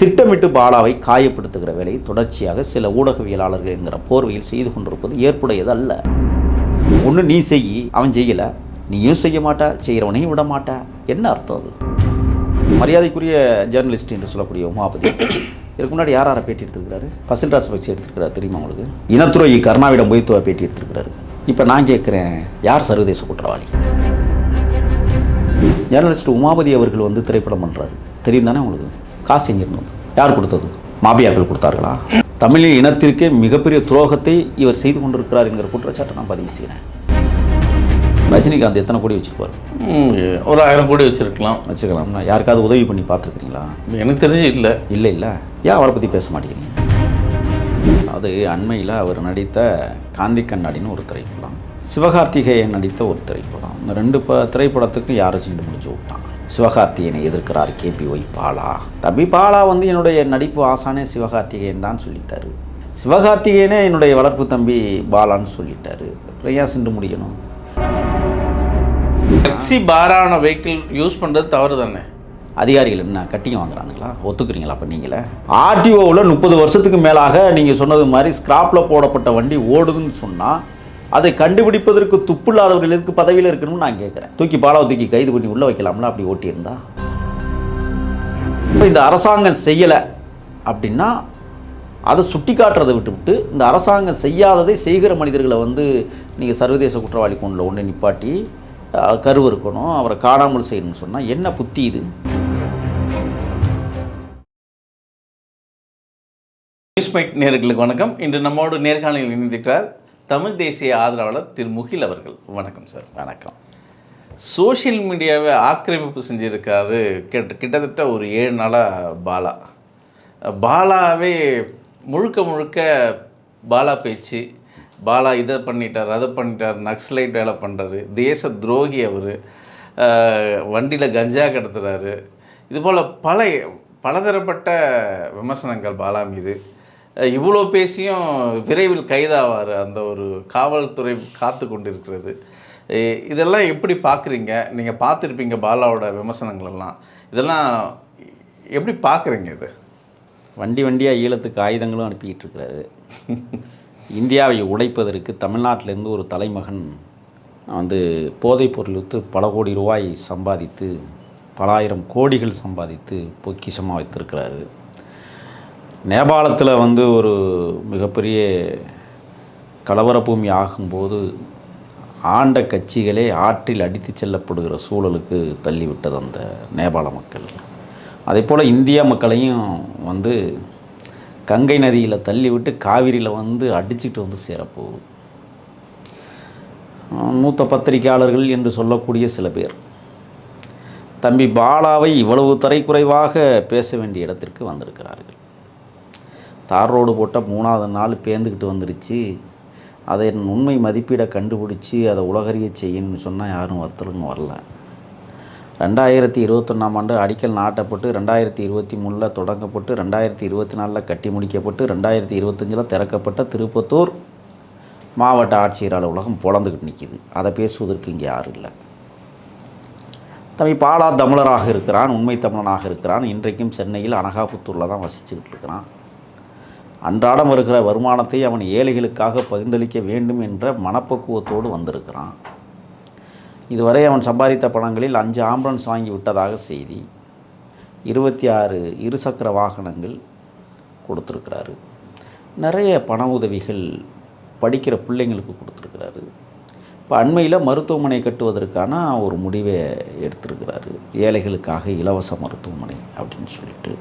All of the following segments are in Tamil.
திட்டமிட்டு பாலாவை காயப்படுத்துகிற வேலையை தொடர்ச்சியாக சில ஊடகவியலாளர்கள் என்கிற போர்வையில் செய்து கொண்டிருப்பது ஏற்புடையது அல்ல ஒன்று நீ செய் அவன் செய்யலை. நீயும் செய்ய மாட்டா செய்கிறவனையும் விட மாட்டா. என்ன அர்த்தம் அது? மரியாதைக்குரிய ஜேர்னலிஸ்ட் என்று சொல்லக்கூடிய உமாபதி இதுக்கு முன்னாடி யார் யாரை பேட்டி எடுத்திருக்கிறாரு? பசில் ராசபக்சி எடுத்திருக்கிறார் தெரியுமா உங்களுக்கு? இனத்துறை கருணாவிடம் பொய்த்துவா பேட்டி எடுத்திருக்கிறாரு. இப்போ நான் கேட்குறேன் யார் சர்வதேச குற்றவாளி? ஜேர்னலிஸ்ட் உமாபதி அவர்கள் வந்து திரைப்படம் பண்ணுறாரு தெரியும் தானே உங்களுக்கு? காசு எங்கிருந்து வந்து யார் கொடுத்தது? மாபியாக்கள் கொடுத்தார்களா? தமிழ் இனத்திற்கே மிகப்பெரிய துரோகத்தை இவர் செய்து கொண்டிருக்கிறார் என்கிற குற்றச்சாட்டை நான் பதிவு செய்கிறேன். ரஜினிகாந்த் எத்தனை கோடி வச்சுருப்பார்? ஒரு ஆயிரம் கோடி வச்சுருக்கலாம். வச்சுக்கலாம்னா யாருக்காவது உதவி பண்ணி பார்த்துருக்கீங்களா எனக்கு தெரிஞ்சு இல்லை. இல்லை இல்லை. ஏன் அவரை பற்றி பேச மாட்டேங்கிறீங்க? அது அண்மையில் அவர் நடித்த காந்தி கண்ணாடின்னு ஒரு திரைப்படம். சிவகார்த்திகேயன் நடித்த ஒரு திரைப்படம். இந்த ரெண்டு ப திரைப்படத்துக்கும் யாரை சென்று முடிச்சு விட்டான். சிவகார்த்திகேயனை எதிர்க்கிறார் கேபி ஒய் பாலா. தம்பி பாலா வந்து என்னுடைய நடிப்பு ஆசானே சிவகார்த்திகேயன் தான் சொல்லிட்டாரு. சிவகார்த்திகேயனே என்னுடைய வளர்ப்பு தம்பி பாலான்னு சொல்லிட்டாரு. ஏன் சென்று முடியணும்? டாக்ஸி பாரான வெஹிக்கிள் யூஸ் பண்ணுறது தவறு தானே அதிகாரிகள் என்ன கட்டிங்க வாங்குறானுங்களா? ஒத்துக்கிறீங்களா அப்போ நீங்களே? ஆர்டிஓவில் முப்பது வருஷத்துக்கு மேலாக நீங்கள் சொன்னது மாதிரி ஸ்கிராப்பில் போடப்பட்ட வண்டி ஓடுதுன்னு சொன்னால் அதை கண்டுபிடிப்பதற்கு துப்புள்ளாதவர்களுக்கு பதவியில் இருக்கணும்னு நான் கேட்குறேன். தூக்கி பாலாவை தூக்கி கைது பண்ணி உள்ளே வைக்கலாம்ல அப்படி ஓட்டியிருந்தா? இப்போ இந்த அரசாங்கம் செய்யலை அப்படின்னா அதை சுட்டி காட்டுறதை விட்டுவிட்டு இந்த அரசாங்கம் செய்யாததை செய்கிற மனிதர்களை வந்து நீங்கள் சர்வதேச குற்றவாளி கொண்டில் ஒன்று நிப்பாட்டி கருவு கருவறுக்கணும் அவரை காணாமல் செய்யணும்னு சொன்னால் என்ன புத்தி இது? நியூஸ் மைட் நேர்களுக்கு வணக்கம். இன்று நம்மோடு நேர்காணலில் இணைந்திருக்கிறார் தமிழ் தேசிய ஆதரவாளர் திரு முகில் அவர்கள். வணக்கம் சார். வணக்கம். சோஷியல் மீடியாவை ஆக்கிரமிப்பு செஞ்சுருக்காரு கிட்ட கிட்டத்தட்ட ஒரு ஏழு நாளாக பாலா. பாலாவே முழுக்க முழுக்க பாலா பேச்சு பாலா இதை பண்ணிட்டார் அதை பண்ணிட்டார் நக்ஸலைட் வேலை பண்ணுறாரு தேச துரோகி அவர் வண்டியில் கஞ்சா கடத்துறாரு. இதுபோல் பல பலதரப்பட்ட விமர்சனங்கள் பாலா மீது. இவ்வளோ பேசியும் விரைவில் கைதாவார் அந்த ஒரு காவல்துறை காத்து கொண்டிருக்கிறது. இதெல்லாம் எப்படி பார்க்குறீங்க நீங்கள் பார்த்துருப்பீங்க பாலாவோட விமர்சனங்கள்லாம் இதெல்லாம் எப்படி பார்க்குறீங்க இது? வண்டி வண்டியாக ஈழத்துக்கு ஆயுதங்களும் அனுப்பிக்கிட்டு இருக்கிறாரு. இந்தியாவை உடைப்பதற்கு தமிழ்நாட்டிலேருந்து ஒரு தலைமகன் வந்து போதைப் பொருள் விற்று பல கோடி ரூபாய் சம்பாதித்து பல ஆயிரம் கோடிகள் சம்பாதித்து பொக்கிஷமாக வைத்திருக்கிறாரு. நேபாளத்தில் வந்து ஒரு மிகப்பெரிய கலவர பூமி ஆகும்போது ஆண்ட கட்சிகளே ஆற்றில் அடித்துச் செல்லப்படுகிற சூழலுக்கு தள்ளிவிட்டது அந்த நேபாள மக்கள். அதே போல் இந்திய மக்களையும் வந்து கங்கை நதியில் தள்ளிவிட்டு காவிரியில் வந்து அடிச்சுட்டு வந்து சேரப்போகுது. மூத்த பத்திரிகையாளர்கள் என்று சொல்லக்கூடிய சில பேர். தம்பி பாலாவை இவ்வளவு தரைக்குறைவாக பேச வேண்டிய இடத்திற்கு வந்திருக்கிறார்கள். தார் ரோடு போட்ட மூணாவது நாள் பேந்துக்கிட்டு வந்துருச்சு. அதை உண்மை மதிப்பீடை கண்டுபிடிச்சி அதை உலகறிய செய்யணும்னு சொன்னால் யாரும் ஒருத்தருங்க வரல. ரெண்டாயிரத்தி இருபத்தொன்னாம் ஆண்டு அடிக்கல் நாட்டப்பட்டு ரெண்டாயிரத்தி இருபத்தி மூணில் தொடங்கப்பட்டு ரெண்டாயிரத்தி இருபத்தி நாலில் கட்டி முடிக்கப்பட்டு ரெண்டாயிரத்தி இருபத்தஞ்சில் திறக்கப்பட்ட திருப்பத்தூர் மாவட்ட ஆட்சியர் அலுவலகம் பொழந்துக்கிட்டு நிற்கிது அதை பேசுவதற்கு இங்கே யாரும் இல்லை. தம்பி பாலா தமிழராக இருக்கிறான் உண்மை தமிழனாக இருக்கிறான். இன்றைக்கும் சென்னையில் அனகாபுத்தூரில் தான் வசிச்சுக்கிட்டு இருக்கிறான். அன்றாடம் இருக்கிற வருமானத்தை அவன் ஏழைகளுக்காக பகிர்ந்தளிக்க வேண்டும் என்ற மனப்பக்குவத்தோடு வந்திருக்கிறான். இதுவரை அவன் சம்பாதித்த பணங்களில் அஞ்சு ஆம்புலன்ஸ் வாங்கி விட்டதாக செய்தி இருபத்தி ஆறு இருசக்கர வாகனங்கள் கொடுத்துருக்கிறாரு. நிறைய பண உதவிகள் படிக்கிற பிள்ளைங்களுக்கு கொடுத்துருக்கிறாரு. இப்போ அண்மையில் மருத்துவமனை கட்டுவதற்கான ஒரு முடிவை எடுத்திருக்கிறாரு. ஏழைகளுக்காக இலவச மருத்துவமனை அப்படின்னு சொல்லிட்டு.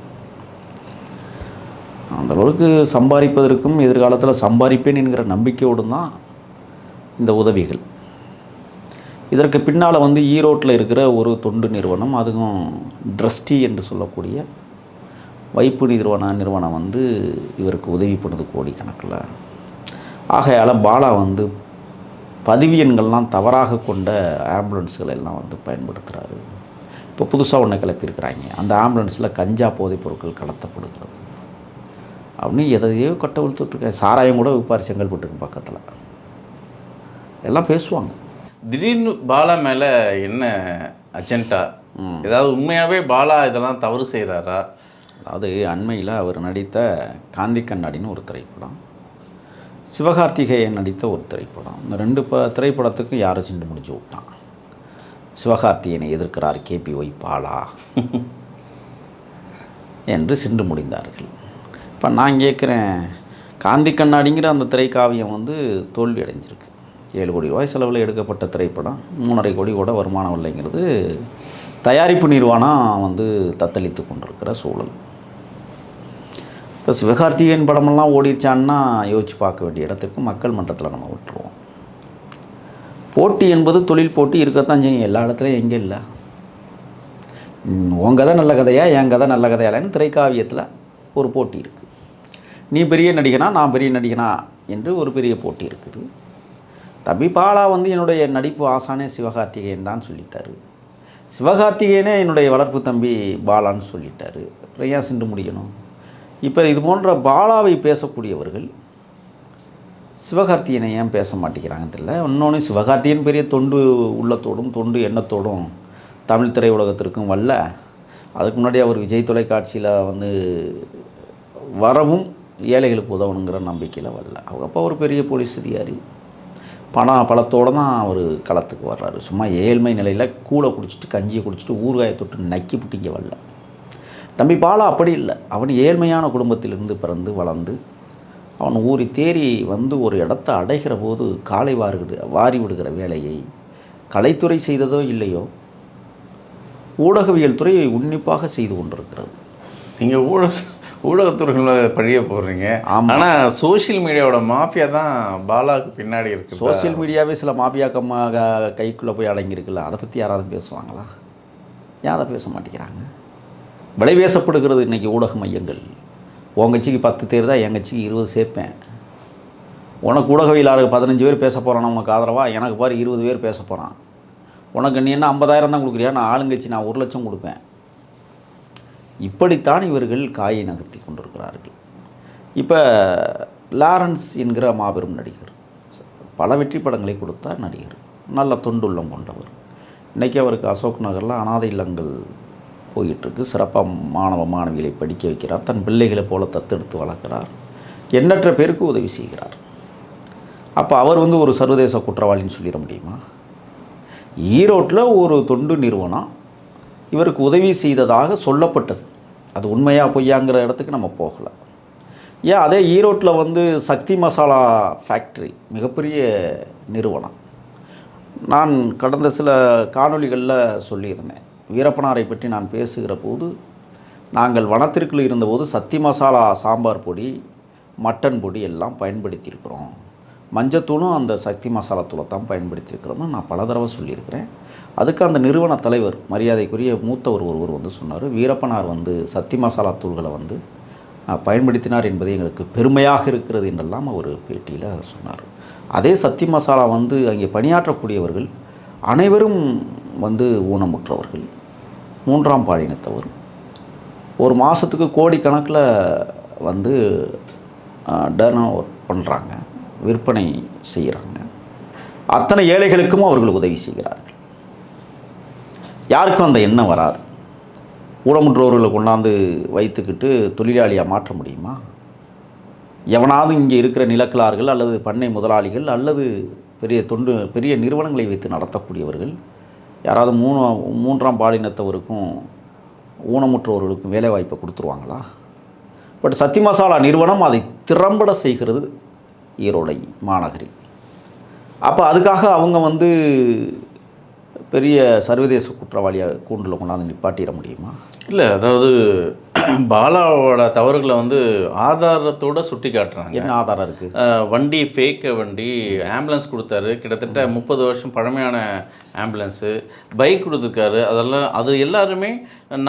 அந்தளவுக்கு சம்பாதிப்பதற்கும் எதிர்காலத்தில் சம்பாதிப்பேன் என்கிற நம்பிக்கையோடு தான் இந்த உதவிகள். இதற்கு பின்னால் வந்து ஈரோட்டில் இருக்கிற ஒரு தொண்டு நிறுவனம் அதுவும் ட்ரஸ்டி என்று சொல்லக்கூடிய வைப்பு நிறுவன நிறுவனம் வந்து இவருக்கு உதவி பண்ணுது கோடிக்கணக்கில். ஆகையால் பாலா வந்து பதிவு எண்கள்லாம் தவறாக கொண்ட ஆம்புலன்ஸுகளை எல்லாம் வந்து பயன்படுத்துகிறாரு இப்போ புதுசாக ஒன்று கிளப்பியிருக்கிறாங்க. அந்த ஆம்புலன்ஸில் கஞ்சா போதைப் பொருட்கள் கடத்தப்படுகிறது. அப்படின்னு எதையோ கட்டவிழ்த்துட்ருக்கேன் சாராயம் கூட விற்பார் செங்கல்பட்டுக்கு பக்கத்தில். எல்லாம் பேசுவாங்க. திடீர்னு பாலா மேலே என்ன அஜெண்டா? ஏதாவது உண்மையாகவே பாலா இதெல்லாம் தவறு செய்கிறாரா அதாவது அண்மையில் அவர் நடித்த காந்தி கண்ணாடின்னு ஒரு திரைப்படம் சிவகார்த்திகேயன் நடித்த ஒரு திரைப்படம். இந்த ரெண்டு ப திரைப்படத்துக்கு யாரை சென்று முடிச்சு விட்டான்? சிவகார்த்திகேயனை எதிர்க்கிறார் கேபி ஒய் பாலா. என்று சென்று முடிந்தார்கள். இப்போ நான் கேட்குறேன் காந்தி கண்ணாடிங்கிற அந்த திரைக்காவியம் வந்து தோல்வி அடைஞ்சிருக்கு ஏழு கோடி ரூபாய் செலவில் எடுக்கப்பட்ட திரைப்படம் மூணரை கோடி கூட வருமானம் இல்லைங்கிறது தயாரிப்பு நிறுவனம் வந்து தத்தளித்து கொண்டிருக்கிற சூழல். இப்போ சிவகார்த்திகேயன் படமெல்லாம் ஓடிச்சான்னா யோசிச்சு பார்க்க வேண்டிய இடத்துக்கு மக்கள் மன்றத்தில் நம்ம விட்டுருவோம். போட்டி என்பது தொழில் போட்டி இருக்கத்தான் செய்யும். எல்லா இடத்துலையும் எங்கே இல்லை? உன் கதை நல்ல கதையா என் கதை நல்ல கதையாலன்னு திரைக்காவியத்தில் ஒரு போட்டி இருக்குது நீ பெரிய நடிகனா நான் பெரிய நடிகனா என்று ஒரு பெரிய போட்டி இருக்குது. தம்பி பாலா வந்து என்னுடைய நடிப்பு ஆசானே சிவகார்த்திகேயன் தான் சொல்லிட்டாரு. சிவகார்த்திகேயனே என்னுடைய வளர்ப்பு தம்பி பாலான்னு சொல்லிட்டாரு. அப்புறம் ஏன் சிண்டு முடியணும்? இப்போ இது போன்ற பாலாவை பேசக்கூடியவர்கள் சிவகார்த்தியனை ஏன் பேச மாட்டேங்கிறாங்க தெரியல. இன்னொன்று சிவகார்த்தியன் பெரிய தொண்டு உள்ளத்தோடும் தொண்டு எண்ணத்தோடும் தமிழ் திரையுலகத்திற்கும் வரல அதுக்கு முன்னாடி அவர் விஜய் தொலைக்காட்சியில் வந்து வரவும் ஏழைகளுக்கு உதவணுங்கிற நம்பிக்கையில் வரல. அவங்க அப்பா ஒரு பெரிய போலீஸ் அதிகாரி. பணம் பழத்தோடு தான் அவர் களத்துக்கு வர்றாரு. சும்மா ஏழ்மை நிலையில் கூழை குடிச்சிட்டு கஞ்சியை குடிச்சிட்டு ஊறுகாயை தொட்டு நக்கி பிட்டிங்க வரல. தம்பி பாலா அப்படி இல்லை. அவன் ஏழ்மையான குடும்பத்திலிருந்து பிறந்து வளர்ந்து அவன் ஊறி தேறி வந்து ஒரு இடத்த அடைகிற போது காலை வாருகிற வாரி விடுகிற வேலையை கலைத்துறை செய்ததோ இல்லையோ ஊடகவியல் துறையை உன்னிப்பாக செய்து கொண்டிருக்கிறது. நீங்கள் ஊடக ஊடகத்துறைகளை பழிய போடுறீங்க. ஆனால் சோஷியல் மீடியாவோட மாஃபியா தான் பாலாவுக்கு பின்னாடி இருக்கு. சோஷியல் மீடியாவே சில மாபியா கம்மா க- கைக்குள்ளே போய் அடங்கியிருக்குல்ல அதை பற்றி யாராவது பேசுவாங்களா? அதை பேச மாட்டேங்கிறாங்க? விலை பேசப்படுகிறது இன்றைக்கி ஊடக மையங்கள். உன் கட்சிக்கு பத்து தேர் தான் என் கட்சிக்கு இருபது சேர்ப்பேன். உனக்கு ஊடகவியலாளர் பதினஞ்சு பேர் பேச போகிறான் உனக்கு ஆதரவாக எனக்கு பாரு இருபது பேர் பேச போகிறான் உனக்கு நீ என்ன ஐம்பதாயிரம் தான் கொடுக்குறியா? நான் ஆளுங்கட்சி நான் ஒரு லட்சம் கொடுப்பேன். இப்படித்தான் இவர்கள் காயை நகர்த்தி கொண்டிருக்கிறார்கள். இப்போ லாரன்ஸ் என்கிற மாபெரும் நடிகர். பல வெற்றி படங்களை கொடுத்தார் நடிகர். நல்ல தொண்டுள்ளம் கொண்டவர். இன்றைக்கி அவருக்கு அசோக் நகரில் அனாதை இல்லங்கள் போயிட்டுருக்கு. சிறப்பாக மாணவ மாணவிகளை படிக்க வைக்கிறார். தன் பிள்ளைகளை போல தத்தெடுத்து வளர்க்கிறார். எண்ணற்ற பேருக்கு உதவி செய்கிறார். அப்போ அவர் வந்து ஒரு சர்வதேச குற்றவாளின்னு சொல்லிட முடியுமா? ஈரோட்டில் ஒரு தொண்டு நிறுவனம் இவருக்கு உதவி செய்ததாக சொல்லப்பட்டது. அது உண்மையாக பொய்யாங்கிற இடத்துக்கு நம்ம போகலை. ஏன்? அதே ஈரோட்டில் வந்து சக்தி மசாலா ஃபேக்ட்ரி மிகப்பெரிய நிறுவனம். நான் கடந்த சில காணொளிகளில் சொல்லியிருந்தேன். வீரப்பனாரை பற்றி நான் பேசுகிற போது நாங்கள் வனத்திற்குள் இருந்தபோது சக்தி மசாலா சாம்பார் பொடி மட்டன் பொடி எல்லாம் பயன்படுத்தியிருக்கிறோம். மஞ்சத்தூளும் அந்த சக்தி மசாலா தூளை தான் பயன்படுத்தியிருக்கிறோம்னு நான் பல தடவை சொல்லியிருக்கிறேன். அதுக்கு அந்த நிறுவன தலைவர் மரியாதைக்குரிய மூத்தவர் ஒருவர் வந்து சொன்னார் வீரப்பனார் வந்து சக்தி மசாலா தூள்களை வந்து பயன்படுத்தினார் என்பது எங்களுக்கு பெருமையாக இருக்கிறது என்றெல்லாம் அவர் பேட்டியில் சொன்னார். அதே சக்தி மசாலா வந்து அங்கே பணியாற்றக்கூடியவர்கள் அனைவரும் வந்து ஊனமுற்றவர்கள். மூன்றாம் பாலினத்தவர். ஒரு மாதத்துக்கு கோடிக்கணக்கில் வந்து டர்ன் ஒர்க் பண்ணுறாங்க விற்பனை செய்கிறாங்க. அத்தனை ஏழைகளுக்கும் அவர்கள் உதவி செய்கிறார்கள். யாருக்கும் அந்த எண்ணம் வராது. ஊனமுற்றோர்களை கொண்டாந்து வைத்துக்கிட்டு தொழிலாளியாக மாற்ற முடியுமா? எவனாவது இங்கே இருக்கிற நிலக்கிழார்கள் அல்லது பண்ணை முதலாளிகள் அல்லது பெரிய தொண்டு பெரிய நிறுவனங்களை வைத்து நடத்தக்கூடியவர்கள் யாராவது மூணு மூன்றாம் பாலினத்தவருக்கும் ஊனமுற்றோர்களுக்கும் வேலைவாய்ப்பை கொடுத்துருவாங்களா? பட் சத்தி மசாலா நிறுவனம் அதை திறம்பட செய்கிறது. ஈரோடை மாநகரி. அப்போ அதுக்காக அவங்க வந்து பெரிய சர்வதேச குற்றவாளியாக கூண்டில் கொண்டாந்து நிப்பாட்டிட முடியுமா? இல்லை அதாவது பாலாவோட தவறுகளை வந்து ஆதாரத்தோட சுட்டி காட்டுறாங்க. என்ன ஆதாரம் இருக்குது வண்டி ஃபேக் வண்டி ஆம்புலன்ஸ் கொடுத்தாரு. கிட்டத்தட்ட முப்பது வருஷம் பழமையான ஆம்புலன்ஸு பைக் கொடுத்துருக்காரு. அதெல்லாம் அது எல்லாருமே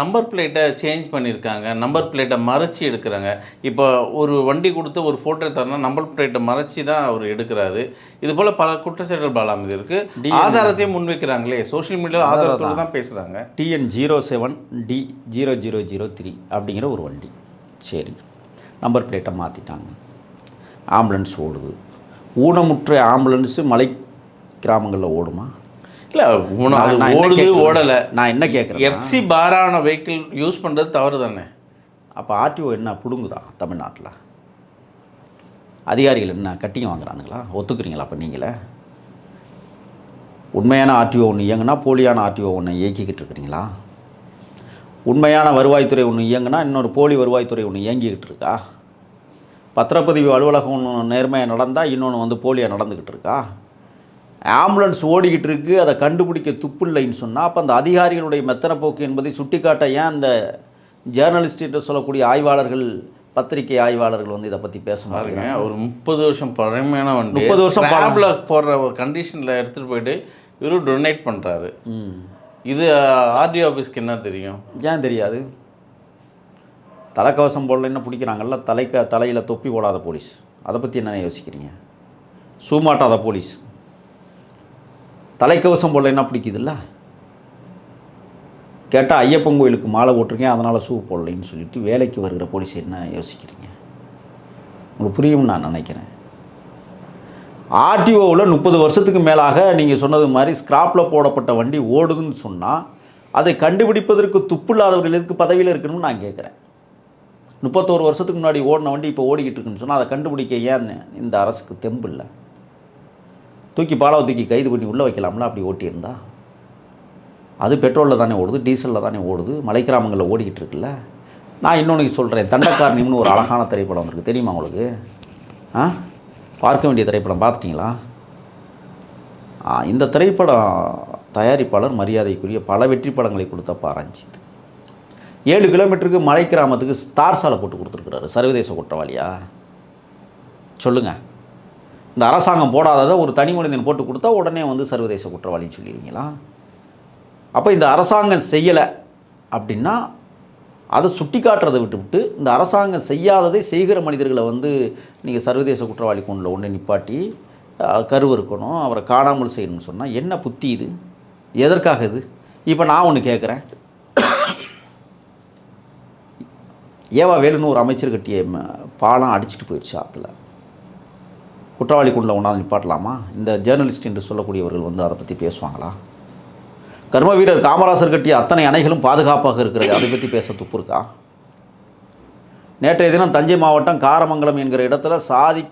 நம்பர் பிளேட்டை சேஞ்ச் பண்ணியிருக்காங்க. நம்பர் பிளேட்டை மறைச்சி எடுக்கிறாங்க. இப்போ ஒரு வண்டி கொடுத்து ஒரு ஃபோட்டோ தரனா நம்பர் பிளேட்டை மறைச்சி தான் அவர் எடுக்கிறாரு. இது போல் பல குற்றச்சாட்டுகள் பாலா மீது இருக்குது ஆதாரத்தையும் முன்வைக்கிறாங்களே. சோஷியல் மீடியாவில் ஆதாரத்தோடு தான். பேசுகிறாங்க TN zero seven D zero zero zero three அப்படிங்கிற ஒரு வண்டி. சரி. நம்பர் பிளேட்டை மாற்றிட்டாங்க ஆம்புலன்ஸ் ஓடுது. ஊனமுற்ற ஆம்புலன்ஸு மலை கிராமங்களில் ஓடுமா? இல்லை அது ஓடுது? ஓடலை. நான் என்ன கேட்குறேன் எஃப்சி பாரான வெஹிக்கிள் யூஸ் பண்ணுறது தவறு தானே அப்போ ஆர்டிஓ என்ன பிடுங்குதா தமிழ்நாட்டில்? அதிகாரிகள் என்ன கட்டிங்க வாங்குறானுங்களா? ஒத்துக்கிறீங்களா அப்போ நீங்களே? உண்மையான ஆர்டிஓ ஒன்று இயங்குனா போலியான ஆர்டிஓ ஒன்று இயக்கிக்கிட்டு இருக்கிறீங்களா? உண்மையான வருவாய்த்துறை ஒன்று இயங்குனா இன்னொரு போலி வருவாய்த்துறை ஒன்று இயங்கிக்கிட்டு இருக்கா? பத்திரப்பதிவு அலுவலகம் ஒன்று நேர்மையாக நடந்தால் இன்னொன்று வந்து போலியாக நடந்துக்கிட்டு இருக்கா? ஆம்புலன்ஸ் ஓடிக்கிட்டு இருக்கு அதை கண்டுபிடிக்க துப்பு இல்லைன்னு சொன்னால் அப்போ அந்த அதிகாரிகளுடைய மெத்தன போக்கு என்பதை சுட்டிக்காட்ட ஏன் அந்த ஜேர்னலிஸ்ட் என்று சொல்லக்கூடிய ஆய்வாளர்கள் பத்திரிகை ஆய்வாளர்கள் வந்து இதை பற்றி பேச பாருங்க ஒரு முப்பது வருஷம் பழமையான வண்டி. 30 வருஷம் பழமை. ஸ்கிராப்ல போடுற ஒரு கண்டிஷனில் எடுத்துகிட்டு போயிட்டு இவரு டொனேட் பண்ணுறாரு ம். இது ஆர்டிஓ ஆஃபீஸ்க்கு என்ன தெரியும்? ஏன் தெரியாது? தலைக்கவசம் போடலைன்னு பிடிக்கிறாங்கல்ல தலைக்க தலையில் தொப்பி போடாத போலீஸ். அதை பற்றி என்ன யோசிக்கிறீங்க? சூமாட்டாத போலீஸ். தலைக்கவசம் போடலைன்னா பிடிக்குதுல்ல? கேட்டால் ஐயப்பன் கோயிலுக்கு மாலை போட்டிருக்கேன் அதனால் ஷூ போடலைன்னு சொல்லிட்டு வேலைக்கு வருகிற போலீஸ் என்ன யோசிக்கிறீங்க? உங்களுக்கு புரியும்னு நான் நினைக்கிறேன். ஆர்டிஓவில் முப்பது வருஷத்துக்கு மேலாக நீங்கள் சொன்னது மாதிரி ஸ்கிராப்பில் போடப்பட்ட வண்டி ஓடுதுன்னு சொன்னால் அதை கண்டுபிடிப்பதற்கு துப்பு இல்லாதவர்களுக்கு பதவியில் இருக்கணும்னு நான் கேட்குறேன். முப்பத்தோரு வருஷத்துக்கு முன்னாடி ஓடின வண்டி இப்போ ஓடிக்கிட்டு இருக்குன்னு சொன்னால் அதை கண்டுபிடிக்க ஏன் இந்த அரசுக்கு தெம்பு இல்லை? தூக்கி பாலாவை தூக்கி கைது பண்ணி உள்ளே வைக்கலாம்ல? அப்படி ஓட்டியிருந்தா? அது பெட்ரோலில் தானே ஓடுது டீசலில் தானே ஓடுது மலை கிராமங்களில் ஓடிக்கிட்டு இருக்குல்ல? நான் இன்னொன்று சொல்கிறேன் தண்டக்காரணிம்னு ஒரு அழகான திரைப்படம் வந்திருக்கு தெரியுமா உங்களுக்கு? ஆ? பார்க்க வேண்டிய திரைப்படம் பார்த்துட்டிங்களா? ஆ, இந்த திரைப்படம் தயாரிப்பாளர் மரியாதைக்குரிய பல வெற்றி படங்களை கொடுத்த பா ரஞ்சித். ஏழு கிலோமீட்டருக்கு மலை கிராமத்துக்கு ஸ்டார் சாலை போட்டு கொடுத்துருக்குறாரு சர்வதேச குற்றவாளியா? சொல்லுங்கள் இந்த அரசாங்கம் போடாததை ஒரு தனி மனிதன் போட்டு கொடுத்தா உடனே வந்து சர்வதேச குற்றவாளின்னு சொல்லிடுவீங்களா? அப்போ இந்த அரசாங்கம் செய்யலை அப்படின்னா அதை சுட்டி காட்டுறதை விட்டுவிட்டு இந்த அரசாங்கம் செய்யாததை செய்கிற மனிதர்களை வந்து நீங்கள் சர்வதேச குற்றவாளி கொண்டில் ஒன்று நிப்பாட்டி கருவறுக்கணும் கருவு இருக்கணும் அவரை காணாமல் செய்யணும்னு சொன்னால் என்ன புத்தி இது? எதற்காக இது? இப்போ நான் ஒன்று கேட்குறேன் ஏவா வேலுன்னு ஒரு அமைச்சர் கட்டிய பாலம் அடிச்சிட்டு போயிடுச்சு ஆற்றுல குற்றவாளி குண்டில் ஒன்றாவது நிப்பாட்டலாமா? இந்த ஜேர்னலிஸ்ட் என்று சொல்லக்கூடியவர்கள் வந்து அதை பற்றி பேசுவாங்களா? கர்ம வீரர் காமராசர் கட்டிய அத்தனை அணைகளும் பாதுகாப்பாக இருக்கிறது. அதை பற்றி பேச துப்பு இருக்கா? நேற்றைய தினம் தஞ்சை மாவட்டம் காரமங்கலம் என்கிற இடத்துல சாதி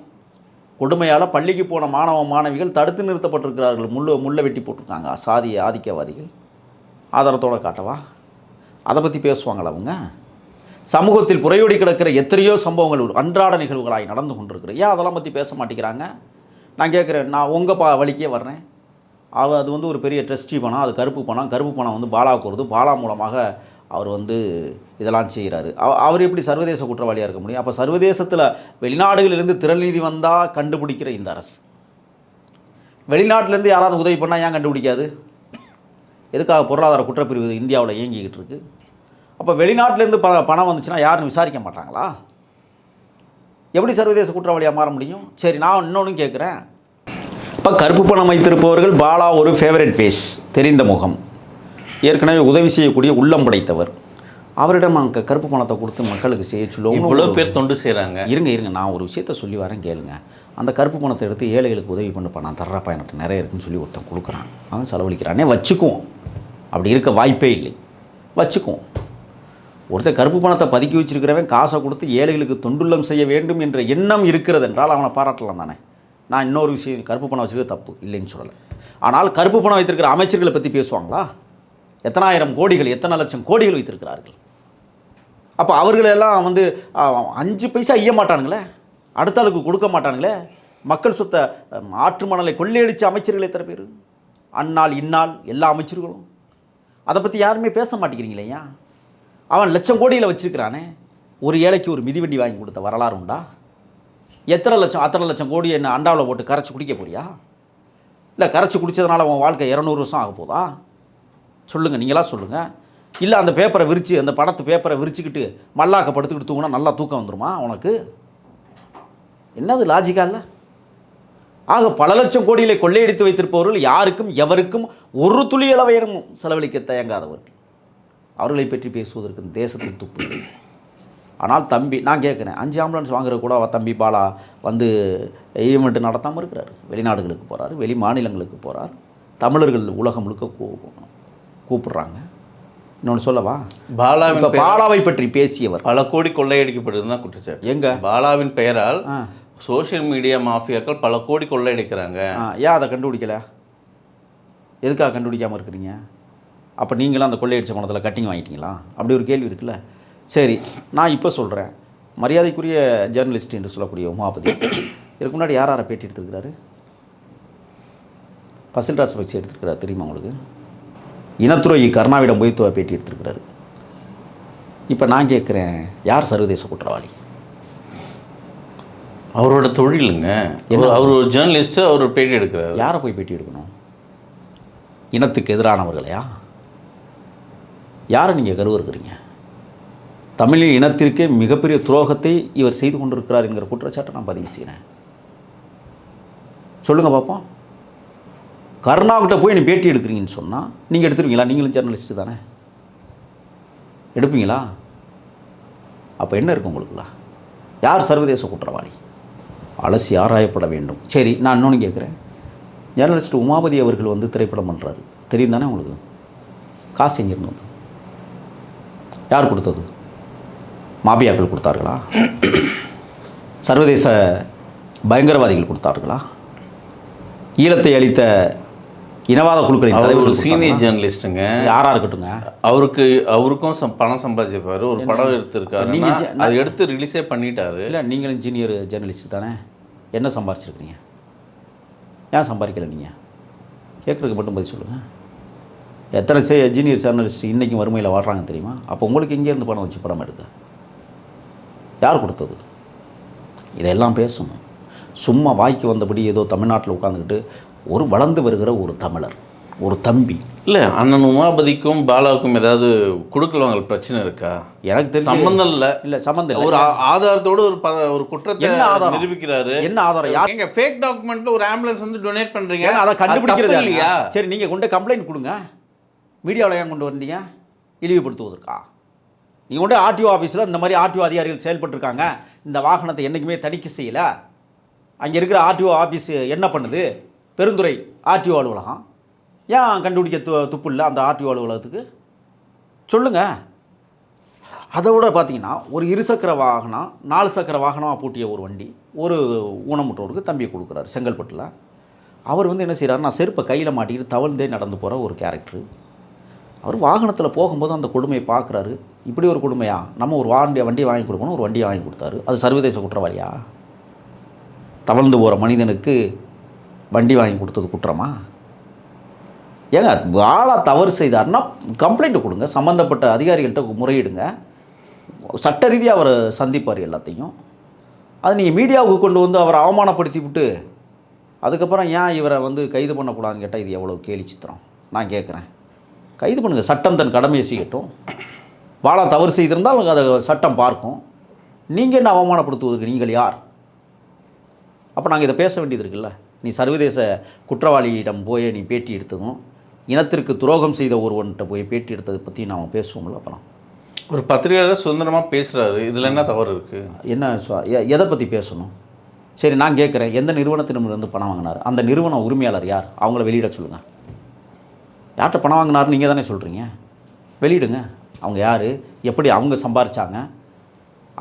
கொடுமையால் பள்ளிக்கு போன மாணவ மாணவிகள் தடுத்து நிறுத்தப்பட்டிருக்கிறார்கள். முள்ளு முள்ளை வெட்டி போட்டிருக்காங்க. சாதி ஆதிக்கவாதிகள். ஆதாரத்தோடு காட்டவா? அதை பற்றி பேசுவாங்களா அவங்க? சமூகத்தில் புறையோடி கிடக்கிற எத்தனையோ சம்பவங்கள் அன்றாட நிகழ்வுகளாய் நடந்து கொண்டிருக்கிற ஏன் அதெல்லாம் பற்றி பேச மாட்டேங்கிறாங்க? நான் கேட்குறேன் நான் உங்கள் பா வழிக்கே வர்றேன். அவ அது வந்து ஒரு பெரிய ட்ரஸ்டி பணம் அது கருப்பு பணம். கருப்பு பணம் வந்து பாலாவுக்கு வருது. பாலா மூலமாக அவர் வந்து இதெல்லாம் செய்கிறாரு அவர் எப்படி சர்வதேச குற்றவாளியாக இருக்க முடியும்? அப்போ சர்வதேசத்தில் வெளிநாடுகளிலிருந்து திரள் வந்தால் கண்டுபிடிக்கிற இந்த அரசு. வெளிநாட்டிலேருந்து யாராவது உதவி பண்ணால் ஏன் கண்டுபிடிக்காது? எதுக்காக பொருளாதார குற்றப்பிரிவு இந்தியாவில் இயங்கிக்கிட்டு இருக்குது அப்போ வெளிநாட்டிலேருந்து ப பணம் வந்துச்சுன்னா யாருன்னு விசாரிக்க மாட்டாங்களா? எப்படி சர்வதேச குற்றவாளியாக மாற முடியும்? சரி நான் இன்னொன்று கேட்குறேன் இப்போ கருப்பு பணம் வைத்திருப்பவர்கள் பாலா ஒரு ஃபேவரட் ஃபேஸ் தெரிந்த முகம். ஏற்கனவே உதவி செய்யக்கூடிய உள்ளம் படைத்தவர். அவரிடம் நாங்கள் கருப்பு பணத்தை கொடுத்து மக்களுக்கு செய்ய சொல்லுவோம் இவ்வளோ பேர் தொண்டு செய்கிறாங்க இருங்க இருங்க நான் ஒரு விஷயத்த சொல்லி வரேன் கேளுங்க. அந்த கருப்பு பணத்தை எடுத்து ஏழைகளுக்கு உதவி பண்ணுப்பா. நான் தர்றப்பா எனக்கு நிறைய இருக்குன்னு சொல்லி ஒருத்தன் கொடுக்குறான். அவன் செலவழிக்கிறானே. வச்சுக்குவோம். அப்படி இருக்க வாய்ப்பே இல்லை. வச்சுக்குவோம். ஒருத்தர் கருப்பு பணத்தை பதுக்கி வச்சிருக்கிறவன் காசை கொடுத்து ஏழைகளுக்கு தொண்டுள்ளம் செய்ய வேண்டும் என்ற எண்ணம் இருக்கிறது என்றால் அவனை பாராட்டலாம் தானே? நான் இன்னொரு விஷயம் கருப்பு பணம் வச்சுருக்க தப்பு இல்லைன்னு சொல்லலை. ஆனால் கருப்பு பணம் வைத்திருக்கிற அமைச்சர்களை பற்றி பேசுவாங்களா? எத்தனாயிரம் கோடிகள் எத்தனை லட்சம் கோடிகள் வைத்திருக்கிறார்கள்? அப்போ அவர்களெல்லாம் வந்து அஞ்சு பைசா ஐய மாட்டானுங்களே? அடுத்த ஆளுக்கு கொடுக்க மாட்டானுங்களே? மக்கள் சொத்தை ஆற்று மணலை கொள்ளையடித்த அமைச்சர்கள் எத்தனை பேர்? அந்நாள் இந்நாள் எல்லா அமைச்சர்களும். அதை பற்றி யாருமே பேச மாட்டேங்கிறீங்களே ஏன் அவன் லட்சம் கோடியில் வச்சுருக்கிறானே. ஒரு ஏழைக்கு ஒரு மிதிவண்டி வாங்கி கொடுத்த வரலாறு உண்டா? எத்தனை லட்சம் அத்தனை லட்சம் கோடி என்ன அண்டாவில் போட்டு கரைச்சி குடிக்க போறியா? இல்லை கரைச்சி குடித்ததுனால உன் வாழ்க்கை இரநூறு வருஷம் ஆக போதா? சொல்லுங்கள் நீங்களாக சொல்லுங்கள் இல்லை அந்த பேப்பரை விரித்து அந்த படத்து பேப்பரை விரிச்சுக்கிட்டு மல்லாக்க படுத்துக்கிட்டு தூங்கினா நல்லா தூக்கம் வந்துருமா உனக்கு? என்னது லாஜிக்கா இல்லை? ஆக பல லட்சம் கோடிகளை கொள்ளையடித்து வைத்திருப்பவர்கள் யாருக்கும் எவருக்கும் ஒரு துளி அளவையிடமும் செலவழிக்க தயங்காதவர்கள். அவர்களை பற்றி பேசுவதற்கு தேசத்தில் துப்பு. ஆனால் தம்பி நான் கேட்குறேன் அஞ்சு ஆம்புலன்ஸ் வாங்குற கூட தம்பி பாலா வந்து ஈவெண்ட் நடத்தாமல் இருக்கிறாரு. வெளிநாடுகளுக்கு போகிறாரு வெளி மாநிலங்களுக்கு போகிறார் தமிழர்கள் உலகம் முழுக்க கூ கூப்பிடுறாங்க. இன்னொன்று சொல்லவா? பாலாவின் பாலாவை பற்றி பேசியவர். பல கோடி கொள்ளையடிக்கப்படுதுன்னு தான் குற்றச்சாட்டு. எங்க? பாலாவின் பெயரால் ஆ. சோஷியல் மீடியா மாஃபியாக்கள் பல கோடி கொள்ளையடிக்கிறாங்க. ஆ ஏன் அதை கண்டுபிடிக்கல? எதுக்காக கண்டுபிடிக்காமல் இருக்கிறீங்க? அப்போ நீங்களும் அந்த கொள்ளையடிச்ச பணத்தில் கட்டிங் வாங்கிட்டீங்களா? அப்படி ஒரு கேள்வி இருக்குல்ல. சரி நான் இப்போ சொல்கிறேன் மரியாதைக்குரிய ஜேர்னலிஸ்ட் என்று சொல்லக்கூடிய உமாபதி இதுக்கு முன்னாடி யார் யாரை பேட்டி எடுத்திருக்கிறாரு? பசில் ராசபக்சி எடுத்திருக்கிறார் தெரியுமா உங்களுக்கு? இனத்துறை கருணாவிடம் போய் பேட்டி எடுத்திருக்கிறாரு. இப்போ நான் கேட்குறேன் யார் சர்வதேச குற்றவாளி? அவரோட தொழிலுங்க? அவர் ஒரு ஜேர்னலிஸ்ட் அவர் பேட்டி எடுக்கிறாரு. யாரை போய் பேட்டி எடுக்கணும்? இனத்துக்கு எதிரானவர்களையா? யாரை நீங்கள் கருவறுக்கிறீங்க? தமிழ் இனத்திற்கே மிகப்பெரிய துரோகத்தை இவர் செய்து கொண்டிருக்கிறார் என்கிற குற்றச்சாட்டை நான் பதிவு செய்கிறேன். சொல்லுங்கள் பார்ப்போம் கருணாகிட்ட போய் நீ பேட்டி எடுக்கிறீங்கன்னு சொன்னால் நீங்கள் எடுத்துருவீங்களா? நீங்களும் ஜேர்னலிஸ்ட்டு தானே? எடுப்பீங்களா? அப்போ என்ன இருக்கு உங்களுக்குலாம் யார் சர்வதேச குற்றவாளி? அலசி ஆராயப்பட வேண்டும். சரி நான் இன்னொன்று கேட்குறேன் ஜேர்னலிஸ்ட் உமாபதி அவர்கள் வந்து திரைப்படம் பண்ணுறாரு தெரியும் தானே உங்களுக்கு? காசு எங்கேருந்து வந்து யார் கொடுத்தது? மாபியாக்கள் கொடுத்தார்களா? சர்வதேச பயங்கரவாதிகள் கொடுத்தார்களா? ஈழத்தை அளித்த இனவாத குழுக்களின் அவர் ஒரு சீனியர் ஜேர்னலிஸ்ட்டுங்க யாராக இருக்கட்டுங்க அவருக்கு அவருக்கும் சம் பணம் சம்பாதிச்சிருப்பாரு. ஒரு படம் எடுத்திருக்காரு நீங்க ஜ- அது எடுத்து ரிலீஸே பண்ணிட்டாரு. இல்லை நீங்களும் ஜூனியர் ஜேர்னலிஸ்ட் தானே? என்ன சம்பாரிச்சிருக்கிறீங்க? ஏன் சம்பாதிக்கல நீங்கள் கேட்குறதுக்கு மட்டும் பதில் சொல்லுங்கள் எத்தனை சே ஜூனியர் ஜேர்னலிஸ்ட் இன்றைக்கும் வறுமையில் வாழ்கிறாங்க தெரியுமா? அப்போ உங்களுக்கு எங்கேருந்து பணம் வச்சு படம் எடுக்க யார் கொடுத்தது? இதெல்லாம் பேசணும். சும்மா வாய்க்கு வந்தபடி ஏதோ தமிழ்நாட்டில் உட்காந்துக்கிட்டு ஒரு வளர்ந்து வருகிற ஒரு தமிழர் ஒரு தம்பி. இல்ல அண்ணன் உமாபதிக்கும் பாலாவுக்கும் ஏதாவது குடுக்கல் பிரச்சனை இருக்கா? எனக்கு தெரிஞ்சு சம்பந்தம் இல்ல. இல்லை சம்மந்தம் இல்லை. ஒரு ஆதாரத்தோட ஒரு ப- ஒரு குற்றத்தை என்ன ஆதாரம்? நிரூபிக்கிறாரு. என்ன ஆதாரம்? யார் எங்க ஃபேக் டாக்குமெண்ட்ல ஒரு ஆம்புலன்ஸ் வந்து டொனேட் பண்றீங்க? ஏங்க அதை கண்டுபிடிக்கிறது இல்லையா? சரி நீங்கள் கொண்டு கம்ப்ளைண்ட் கொடுங்க. மீடியாவில் ஏன் கொண்டு வந்தீங்க? இழிவுபடுத்துவதற்கா? நீங்கள் கொண்டு ஆர்டிஓ ஆஃபீஸில் இந்த மாதிரி ஆர்டிஓ அதிகாரிகள் செயல்பட்டுருக்காங்க. இந்த வாகனத்தை என்றைக்குமே தணிக்கை செய்யலை. அங்கே இருக்கிற ஆர்டிஓ ஆஃபீஸ் என்ன பண்ணுது? பெருந்துறை ஆர்டிஓ அலுவலகம். ஏன் கண்டுபிடிக்க து துப்பு இல்லை அந்த ஆர்டிஓ அலுவலகத்துக்கு? சொல்லுங்கள் அதை விட பார்த்தீங்கன்னா ஒரு இருசக்கர வாகனம் நாலு சக்கர வாகனமாக பூட்டிய ஒரு வண்டி ஒரு ஊனமுற்றோருக்கு தம்பியை கொடுக்குறாரு செங்கல்பட்டில். அவர் வந்து என்ன செய்கிறாரு நான் செருப்பை கையில் மாட்டிக்கிட்டு தவழ்ந்தே நடந்து போகிற ஒரு கேரக்டரு அவர் வாகனத்தில் போகும்போது அந்த கொடுமையை பார்க்குறாரு. இப்படி ஒரு கொடுமையா? நம்ம ஒரு வாண்டிய வண்டியை வாங்கி கொடுக்கணும் ஒரு வண்டியை வாங்கி கொடுத்தாரு. அது சர்வதேச குற்றவாளியா? தவழ்ந்து போகிற மனிதனுக்கு வண்டி வாங்கி கொடுத்தது குற்றமா? ஏங்க வாழா தவறு செய்தார்னா கம்ப்ளைண்ட் கொடுங்க. சம்மந்தப்பட்ட அதிகாரிகள்கிட்ட முறையிடுங்க. சட்ட ரீதியாக அவரை சந்திப்பார் எல்லாத்தையும். அது நீங்கள் மீடியாவுக்கு கொண்டு வந்து அவரை அவமானப்படுத்தி விட்டு அதுக்கப்புறம் ஏன் இவரை வந்து கைது பண்ணக்கூடாதுன்னு கேட்டால் இது எவ்வளோ கேலி சித்திரம்? நான் கேட்குறேன் கைது பண்ணுங்கள் சட்டம் தன் கடமையை செய்யட்டும். வாழா தவறு செய்திருந்தால் அதை சட்டம் பார்க்கும். நீங்கள் என்ன அவமானப்படுத்துவதற்கு நீங்கள் யார்? அப்போ நாங்கள் இதை பேச வேண்டியது இருக்குல்ல? நீ சர்வதேச குற்றவாளியிடம் போய் நீ பேட்டி எடுத்ததும் இனத்திற்கு துரோகம் செய்த ஒருவன்கிட்ட போய் பேட்டி எடுத்ததை பற்றி நாம் பேசுவோம்ல அப்புறம் ஒரு பத்திரிகையாளர் சுதந்திரமா பேசுறாரு. இதுல என்ன தவறு இருக்கு? என்ன எதை பற்றி பேசணும்? சரி நான் கேட்குறேன் எந்த நிறுவனத்திடமிருந்து பணம் வாங்கினார்? அந்த நிறுவன உரிமையாளர் யார்? அவங்கள வெளியிட சொல்லுங்கள் யார்கிட்ட பணம் வாங்கினார் நீங்கள் தானே சொல்கிறீங்க வெளியிடுங்க. அவங்க யார்? எப்படி அவங்க சம்பாரிச்சாங்க?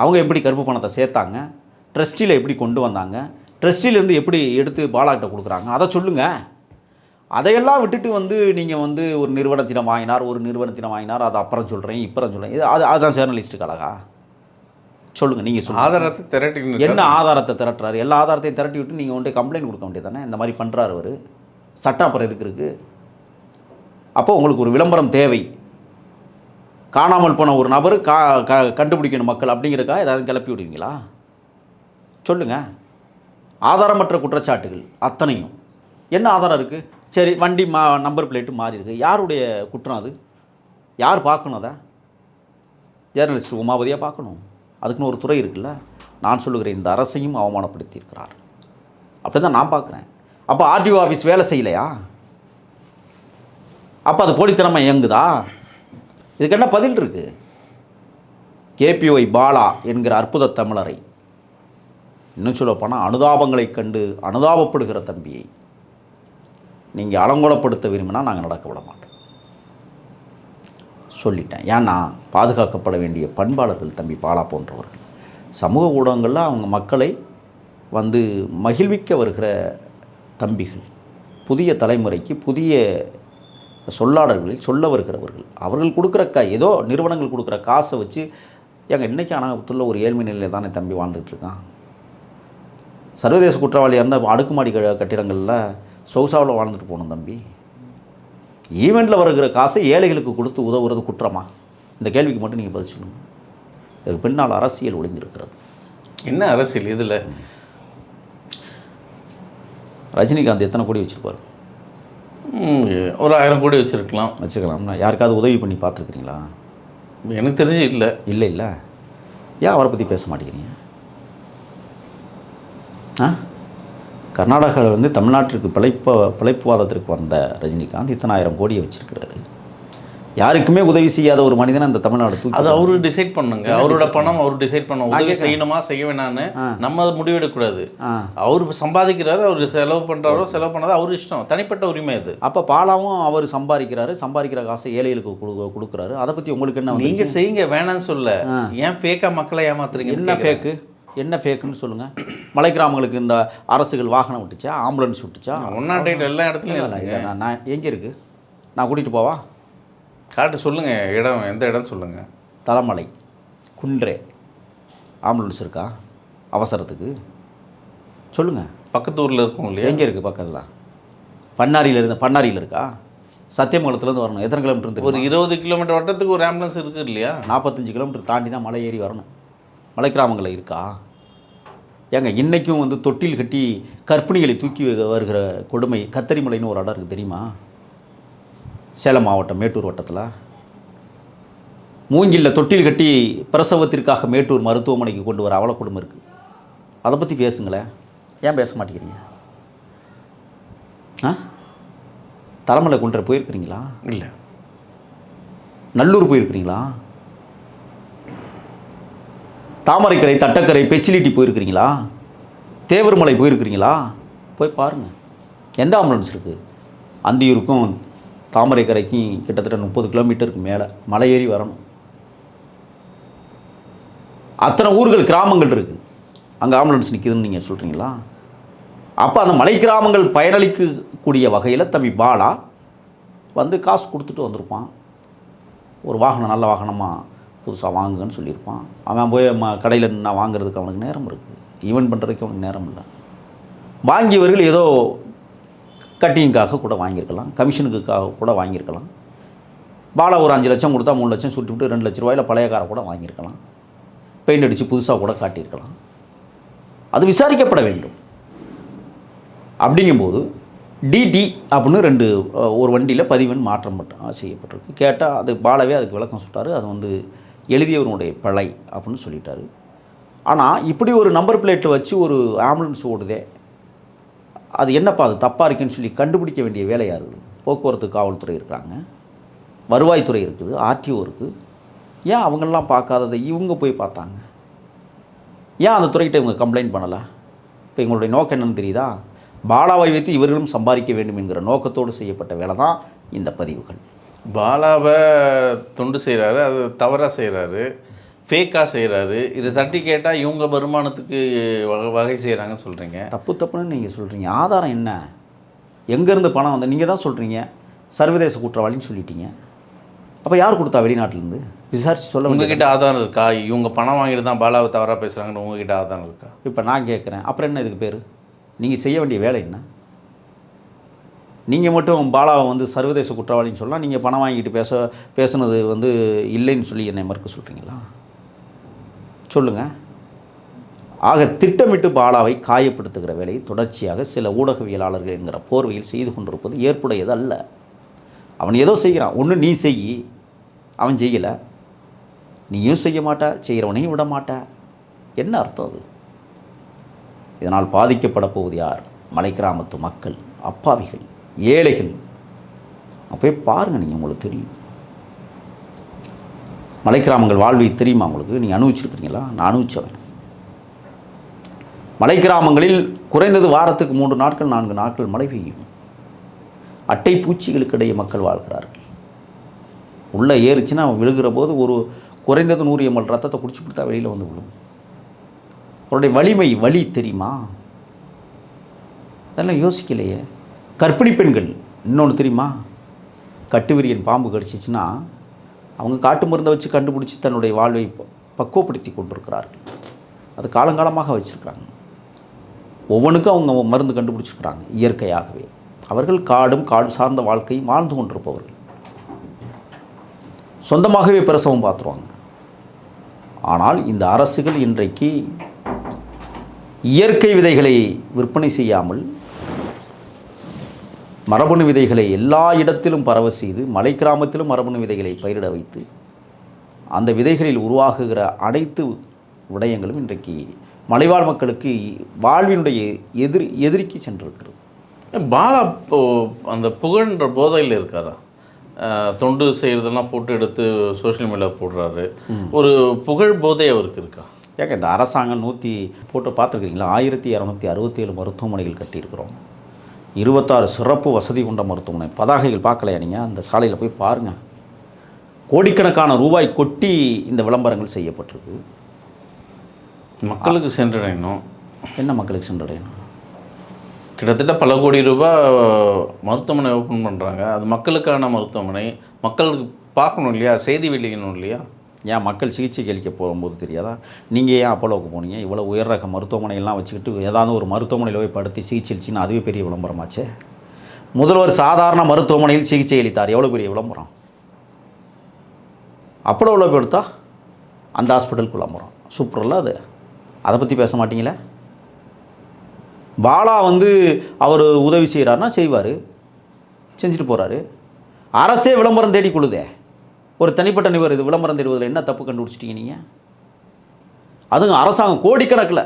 அவங்க எப்படி கருப்பு பணத்தை சேர்த்தாங்க? ட்ரஸ்டியில் எப்படி கொண்டு வந்தாங்க? ட்ரஸ்டிலேருந்து எப்படி எடுத்து பாலாக்கிட்ட கொடுக்குறாங்க? அதை சொல்லுங்கள் அதையெல்லாம் விட்டுட்டு வந்து நீங்கள் வந்து ஒரு நிறுவனத்திடம் வாங்கினார் ஒரு நிறுவனத்திடம் வாங்கினார் அதை அப்புறம் சொல்கிறேன் இப்புறம் சொல்கிறேன் இது அது அதுதான் ஜேர்னலிஸ்ட்டுக்கு அழகா. சொல்லுங்கள் நீங்கள் சொல்லுங்கள் ஆதாரத்தை திரட்டி என்ன ஆதாரத்தை திரட்டுறாரு? எல்லா ஆதாரத்தையும் திரட்டி விட்டு நீங்கள் வந்து கம்ப்ளைண்ட் கொடுக்க வேண்டியதானே இந்த மாதிரி பண்ணுறாரு அவர். சட்டம் அப்புறம் எதுக்கு இருக்குது அப்போ உங்களுக்கு ஒரு விளம்பரம் தேவை. காணாமல் போன ஒரு நபர் கா க கண்டுபிடிக்கணும் மக்கள் அப்படிங்கிறக்கா ஏதாவது கிளப்பி விடுவீங்களா? சொல்லுங்கள் ஆதாரமற்ற குற்றச்சாட்டுகள் அத்தனையும். என்ன ஆதாரம் இருக்குது சரி வண்டி மா நம்பர் பிளேட்டு மாறியிருக்கு யாருடைய குற்றம் அது? யார் பார்க்கணும் அதை? ஜேர்னலிஸ்ட் உமாபதியாக பார்க்கணும். அதுக்குன்னு ஒரு துறை இருக்குல்ல. நான் சொல்லுகிறேன் இந்த அரசையும் அவமானப்படுத்தியிருக்கிறார். அப்படி தான் நான் பார்க்குறேன். அப்போ ஆர்டிஓ ஆஃபீஸ் வேலை செய்யலையா? அப்போ அது போலித்தனமாக இயங்குதா? இதுக்கு என்ன பதில் இருக்கு? கேபிஒய் பாலா என்கிற அற்புத தமிழரை இன்னும் சொல்ல போனால் அனுதாபங்களைக் கண்டு அனுதாபப்படுகிற தம்பியை நீங்கள் அலங்கோலப்படுத்த விரும்பினா நாங்கள் நடக்க விட மாட்டோம். சொல்லிட்டேன். ஏன்னா பாதுகாக்கப்பட வேண்டிய பண்பாளர்கள் தம்பி பாலா போன்றவர்கள். சமூக ஊடகங்களில் அவங்க மக்களை வந்து மகிழ்விக்க வருகிற தம்பிகள். புதிய தலைமுறைக்கு புதிய சொல்லாடல்களில் சொல்ல வருகிறவர்கள். அவர்கள் கொடுக்குற க ஏதோ நிறுவனங்கள் கொடுக்குற காசை வச்சு எங்கள் இன்றைக்கி அனாகத்துள்ள ஒரு ஏழ்மை நிலையில் தானே தம்பி வாழ்ந்துட்டு இருக்கான்? சர்வதேச குற்றவாளியாக இருந்தால் அடுக்குமாடி கட்டிடங்களில் சொகுசாவில் வாழ்ந்துட்டு போகணும் தம்பி. ஈவெண்ட்டில் வருகிற காசை ஏழைகளுக்கு கொடுத்து உதவுறது குற்றமா? இந்த கேள்விக்கு மட்டும் நீங்கள் பதில் சொல்லுங்கள் இதுக்கு பின்னால் அரசியல் ஒளிந்திருக்கிறது. என்ன அரசியல் இதில்? ரஜினிகாந்த் எத்தனை கோடி வச்சுருப்பார்? ஒரு ஆயிரம் கோடி வச்சுருக்கலாம். வச்சுக்கலாம். யாருக்காவது உதவி பண்ணி பார்த்துருக்குறீங்களா? எனக்கு தெரிஞ்சு இல்லை. இல்லை இல்லை. ஏன் அவரை பற்றி பேச மாட்டேங்கிறீங்க? ஆ? கர்நாடகாவில் வந்து தமிழ்நாட்டிற்கு பிழைப்ப பிழைப்புவாதத்திற்கு வந்த ரஜினிகாந்த் இத்தனை ஆயிரம் கோடியை வச்சிருக்கிறாரு. யாருக்குமே உதவி செய்யாத ஒரு மனிதனை அந்த தமிழ்நாடு தூக்கி அது அவரு டிசைட் பண்ணுங்க. அவரோட பணம் அவர் டிசைட் பண்ண உதவி. செய்யணுமா செய்ய வேணான்னு நம்ம அதை முடிவெடுக்கக்கூடாது. அவர் சம்பாதிக்கிறாரு அவர் செலவு பண்றாரோ செலவு பண்ணாதோ அவர் இஷ்டம். தனிப்பட்ட உரிமை அது. அப்போ பாலாவும் அவர் சம்பாதிக்கிறாரு சம்பாதிக்கிற காசை ஏழைகளுக்கு கொடு கொடுக்குறாரு. அதை பற்றி உங்களுக்கு என்ன நீங்க வந்துச்சு? செய்யுங்க வேணாம்னு சொல்ல. ஏன் ஃபேக்கா மக்களை ஏமாத்துறீங்க என்ன ஃபேக்கு என்ன ஃபேக்குன்னு சொல்லுங்கள் மலை கிராமங்களுக்கு இந்த அரசுகள் வாகனம் விட்டுச்சா ஆம்புலன்ஸ் விட்டுச்சா? ஒன்னாம் டேட் எல்லா இடத்துலயும் நான் எங்கே இருக்குது நான் கூட்டிகிட்டு போவா? காட்டு சொல்லுங்க இடம் எந்த இடம் சொல்லுங்க. தலைமலை குன்றே ஆம்புலன்ஸ் இருக்கா? அவசரத்துக்கு. சொல்லுங்கள் பக்கத்து ஊர்ல இருக்கும் இல்லையா? எங்கே இருக்குது பக்கத்தில்? பண்ணாரியில் இருந்து பண்ணாரியில் இருக்கா? சத்தியமங்கலத்துலேருந்து வரணும். எத்தனை கிலோமீட்டர் ஒரு இருபது கிலோமீட்டர் வட்டத்துக்கு ஒரு ஆம்புலன்ஸ் இருக்கு இல்லையா? நாற்பத்தஞ்சு கிலோமீட்டர் தாண்டி தான் மலை ஏறி வரணும். மலை கிராமங்களில் இருக்கா? ஏங்க இன்றைக்கும் வந்து தொட்டில் கட்டி கர்ப்பிணிகளை தூக்கி வருகிற கொடுமை கத்தரிமலைன்னு ஒரு இடம் இருக்குது தெரியுமா? சேலம் மாவட்டம் மேட்டூர் வட்டத்தில். மூங்கில்ல தொட்டில் கட்டி பிரசவத்திற்காக மேட்டூர் மருத்துவமனைக்கு கொண்டு வர அவல கொடுமை இருக்குது அதை பற்றி பேசுங்களேன் ஏன் பேச மாட்டேங்கிறீங்க? ஆ? தலைமலை குன்ற போயிருக்கிறீங்களா? இல்லை. நல்லூர் போயிருக்கிறீங்களா? தாமரைக்கரை தட்டக்கரை பெச்சிலிட்டி போயிருக்கிறீங்களா? தேவர்மலை போயிருக்கிறீங்களா? போய் பாருங்கள் எந்த ஆம்புலன்ஸ் இருக்குது அந்தியூருக்கும் தாமரைக்கரைக்கும் கிட்டத்தட்ட முப்பது கிலோமீட்டருக்கு மேலே. மலை ஏறி வரணும். அத்தனை ஊர்கள் கிராமங்கள் இருக்குது அங்கே ஆம்புலன்ஸ் நிற்கிதுன்னு நீங்கள் சொல்கிறீங்களா அப்போ அந்த மலை கிராமங்கள் பயனளிக்கக்கூடிய வகையில் தம்பி பாலா வந்து காசு கொடுத்துட்டு வந்திருப்பான். ஒரு வாகனம் நல்ல வாகனமாக புதுசாக வாங்குங்கன்னு சொல்லியிருப்பான். அவன் போய் ம கடையில் நின்று வாங்குறதுக்கு அவனுக்கு நேரம் இருக்குது ஈவெண்ட் பண்ணுறதுக்கு அவனுக்கு நேரம் இல்லை. வாங்கியவர்கள் ஏதோ கட்டிங்காக கூட வாங்கியிருக்கலாம் கமிஷனுக்காக கூட வாங்கியிருக்கலாம். பாலா ஒரு அஞ்சு லட்சம் கொடுத்தா மூணு லட்சம் சுட்டு விட்டு ரெண்டு லட்ச ரூபாயில் பழைய காரை கூட வாங்கியிருக்கலாம். பெயிண்ட் அடித்து புதுசாக கூட காட்டியிருக்கலாம். அது விசாரிக்கப்பட வேண்டும். அப்படிங்கும்போது டிடி அப்படின்னு ரெண்டு ஒரு வண்டியில் பதிவெண் மாற்றம் செய்யப்பட்டிருக்கு. கேட்டால் அது பாலவே அதுக்கு விளக்கம் சொல்லிட்டாரு. அது வந்து எழுதியவனுடைய பிழை அப்படின்னு சொல்லிட்டாரு. ஆனால் இப்படி ஒரு நம்பர் பிளேட்டை வச்சு ஒரு ஆம்புலன்ஸ் ஓடுதே அது என்னப்பா அது தப்பாக இருக்குன்னு சொல்லி கண்டுபிடிக்க வேண்டிய வேலையாக இருக்குது? போக்குவரத்து காவல்துறை இருக்கிறாங்க வருவாய்த்துறை இருக்குது ஆர்டிஓ இருக்குது ஏன் அவங்கெல்லாம் பார்க்காததை இவங்க போய் பார்த்தாங்க? ஏன் அந்த துறைகிட்ட இவங்க கம்ப்ளைண்ட் பண்ணலை? இப்போ எங்களுடைய நோக்கம் என்னன்னு தெரியுதா? பாலாவை வைத்து இவர்களும் சம்பாதிக்க வேண்டும் என்கிற நோக்கத்தோடு செய்யப்பட்ட வேலை தான் இந்த பதிவுகள். பாலாவை தொண்டு செய்கிறாரு அது தவறாக செய்கிறாரு ஃபேக்காக செய்கிறாரு இதை தட்டி கேட்டால் இவங்க வருமானத்துக்கு வகை வகை செய்கிறாங்கன்னு சொல்கிறீங்க தப்பு தப்புன்னு நீங்கள் சொல்கிறீங்க ஆதாரம் என்ன? எங்கேருந்து பணம் வந்து நீங்கள் தான் சொல்கிறீங்க சர்வதேச குற்றவாளின்னு சொல்லிட்டீங்க. அப்போ யார் கொடுத்தா வெளிநாட்டிலேருந்து? விசாரித்து சொல்ல உங்ககிட்ட ஆதாரம் இருக்கா? இவங்க பணம் வாங்கிட்டு தான் பாலாவை தவறாக பேசுகிறாங்கன்னு உங்ககிட்ட ஆதாரம் இருக்கா? இப்போ நான் கேட்குறேன் அப்புறம் என்ன இதுக்கு பேர்? நீங்கள் செய்ய வேண்டிய வேலை என்ன? நீங்கள் மட்டும் பாலாவை வந்து சர்வதேச குற்றவாளின்னு சொல்லலாம் நீங்கள் பணம் வாங்கிட்டு பேச பேசுனது வந்து இல்லைன்னு சொல்லி என்னை மறுக்க சொல்கிறீங்களா சொல்லுங்கள் ஆக திட்டமிட்டு பாலாவை காயப்படுத்துகிற வேலையை தொடர்ச்சியாக சில ஊடகவியலாளர்கள் என்கிற போர்வையில் செய்து கொண்டிருப்பது ஏற்புடையது அல்ல அவன் ஏதோ செய்கிறான். ஒன்று நீ செய் அவன் செய்யலை. நீயும் செய்ய மாட்ட செய்கிறவனையும் விட மாட்டா. என்ன அர்த்தம் அது? இதனால் பாதிக்கப்பட போவது யார்? மலை கிராமத்து மக்கள் அப்பாவிகள் ஏழைகள். அப்போயே பாருங்கள் நீங்கள் உங்களுக்கு தெரியும். மலைக்கிராமங்கள் வாழ்வை தெரியுமா உங்களுக்கு? நீங்கள் அனுபவிச்சிருக்கிறீங்களா? நான் அனுபவிச்சவன். மலை கிராமங்களில் குறைந்தது வாரத்துக்கு மூன்று நாட்கள் நான்கு நாட்கள் மழை பெய்யும். அட்டை பூச்சிகளுக்கிடையே மக்கள் வாழ்கிறார்கள். உள்ளே ஏறிச்சுன்னா விழுகிற போது ஒரு குறைந்தது நூறு எம்எல் ரத்தத்தை குடிச்சு கொடுத்தா வெளியில் வந்து விழும். அவருடைய வலிமை வலி தெரியுமா? அதெல்லாம் யோசிக்கலையே. கர்ப்பிணி பெண்கள் இன்னொன்று தெரியுமா? கட்டுவிரியன் பாம்பு கடிச்சிச்சின்னா அவங்க காட்டு மருந்தை வச்சு கண்டுபிடிச்சி தன்னுடைய வாழ்வை பக்குவப்படுத்தி கொண்டிருக்கிறார்கள். அது காலங்காலமாக வச்சுருக்கிறாங்க. ஒவ்வொன்றுக்கும் அவங்க மருந்து கண்டுபிடிச்சிருக்கிறாங்க இயற்கையாகவே. அவர்கள் காடும் காடு சார்ந்த வாழ்க்கையும் வாழ்ந்து கொண்டிருப்பவர்கள். சொந்தமாகவே பிரசவம் பார்த்துருவாங்க. ஆனால் இந்த அரசுகள் இன்றைக்கு இயற்கை விதைகளை விற்பனை செய்யாமல் மரபணு விதைகளை எல்லா இடத்திலும் பரவ செய்து மலை கிராமத்திலும் மரபணு விதைகளை பயிரிட வைத்து அந்த விதைகளில் உருவாகுகிற அனைத்து விடயங்களும் இன்றைக்கு மலைவாழ் மக்களுக்கு வாழ்வினுடைய எதிர் எதிரிக்கு சென்றிருக்கிறது. பாலா இப்போ அந்த புகழ்ன்ற போதையில் இருக்காரா? தொண்டு செய்கிறதெல்லாம் போட்டு எடுத்து சோஷியல் மீடியாவில் போடுறாரு. ஒரு புகழ் போதை அவருக்கு இருக்கா? ஏங்க இந்த அரசாங்கம் நூற்றி போட்டு பார்த்துருக்கீங்களா? ஆயிரத்தி இரநூத்தி அறுபத்தி ஏழு மருத்துவமனைகள் கட்டியிருக்கிறோம். இருபத்தாறு சிறப்பு வசதி கொண்ட மருத்துவமனை. பதாகைகள் பார்க்கலையா நீங்கள் அந்த சாலையில் போய் பாருங்கள் கோடிக்கணக்கான ரூபாய் கொட்டி இந்த விளம்பரங்கள் செய்யப்பட்டிருக்கு. மக்களுக்கு சென்றடையணும். என்ன மக்களுக்கு சென்றடையணும்? கிட்டத்தட்ட பல கோடி ரூபாய் மருத்துவமனை ஓப்பன் பண்ணுறாங்க அது மக்களுக்கான மருத்துவமனை. மக்களுக்கு பார்க்கணும் இல்லையா? செய்தி வெளியிடணும் இல்லையா? ஏன் மக்கள் சிகிச்சைக்கு அளிக்க போகும்போது தெரியாதா? நீங்கள் ஏன் அப்போலோவுக்கு போனீங்க? இவ்வளோ உயர் ரக மருத்துவமனையெல்லாம் வச்சுக்கிட்டு ஏதாவது ஒரு மருத்துவமனையில் போய் படுத்து சிகிச்சை அளிச்சின்னா அதுவே பெரிய விளம்பரமாச்சே? முதல்வர் சாதாரண மருத்துவமனையில் சிகிச்சை அளித்தார். எவ்வளோ பெரிய விளம்பரம்? அப்போலோ உள்ள எடுத்தா? அந்த ஹாஸ்பிட்டலுக்கு விளம்பரம். சூப்பரில் அது? அதை பற்றி பேச மாட்டிங்களே? பாலா வந்து அவர் உதவி செய்கிறாருன்னா செய்வார். செஞ்சுட்டு போகிறாரு அரசே விளம்பரம் தேடி கொள்ளுதே. ஒரு தனிப்பட்ட நிபர் இது விளம்பரம் தேடுவதில் என்ன தப்பு கண்டுபிடிச்சிட்டீங்க நீங்கள் அதுவும் அரசாங்கம் கோடிக்கணக்கில்.